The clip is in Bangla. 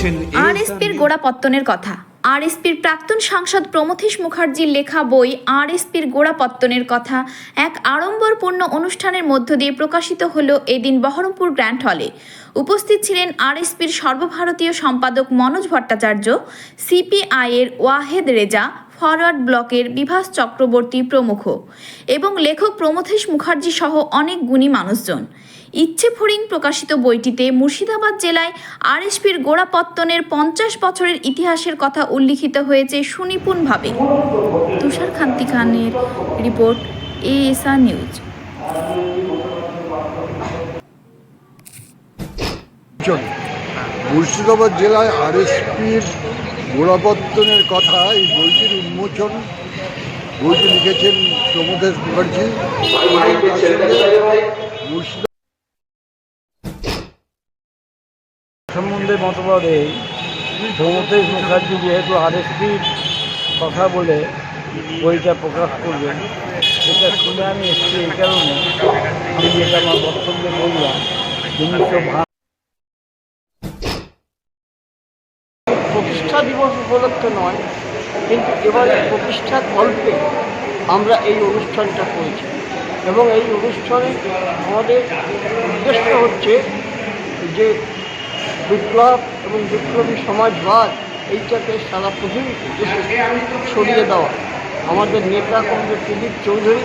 দেখছেন আরএসপির গোড়াপত্তনের কথা। আরএসপির প্রাক্তন সাংসদ প্রমথেশ মুখার্জির লেখা বই আরএসপির গোড়াপত্তনের কথা এক আড়ম্বরপূর্ণ অনুষ্ঠানের মধ্য দিয়ে প্রকাশিত হল এদিন বহরমপুর গ্র্যান্ড হলে। উপস্থিত ছিলেন আরএসপির সর্বভারতীয় সম্পাদক মনোজ ভট্টাচার্য সিপিআই এর ওয়াহেদ রেজা ফরওয়ার্ড ব্লকের বিভাস চক্রবর্তী প্রমুখ এবং লেখক প্রমথেশ মুখার্জি সহ অনেক গুণী মানুষজন। ইচ্ছে ফড়িং প্রকাশিত বইটিতে মুর্শিদাবাদ জেলায় আরএসপির গোড়াপত্তনের পঞ্চাশ বছরের ইতিহাসের কথা উল্লিখিত হয়েছে সুনিপুণভাবে। তুষার খান্তি খানের রিপোর্ট, এএসআর নিউজ। মুর্শিদাবাদ জেলায় আরএসপির গোড়াপত্তনের কথা এই বইটির উন্মোচন, বইটি লিখেছেন প্রমোদেশ মুখার্জি। সম্বন্ধে মতবাদে প্রমথেশ মুখার্জি যেহেতু আরএসপির কথা বলে বইটা প্রকাশ করবেন, সেটা শুনে আমি এসেছি এই কারণে। আমি যেটা আমার বক্তব্যে বললাম উনিশশো প্রতিষ্ঠা দিবস উপলক্ষে নয়, কিন্তু এবারে প্রতিষ্ঠার গল্পে আমরা এই অনুষ্ঠানটা করেছি। এবং এই অনুষ্ঠানে আমাদের উদ্দেশ্য হচ্ছে যে বিপ্লব এবং বিপ্লবী সমাজবাদ এইটাকে সারা পৃথিবীতে ছড়িয়ে দেওয়া। আমাদের নেতা কংগ্রেস প্রদীপ চৌধুরী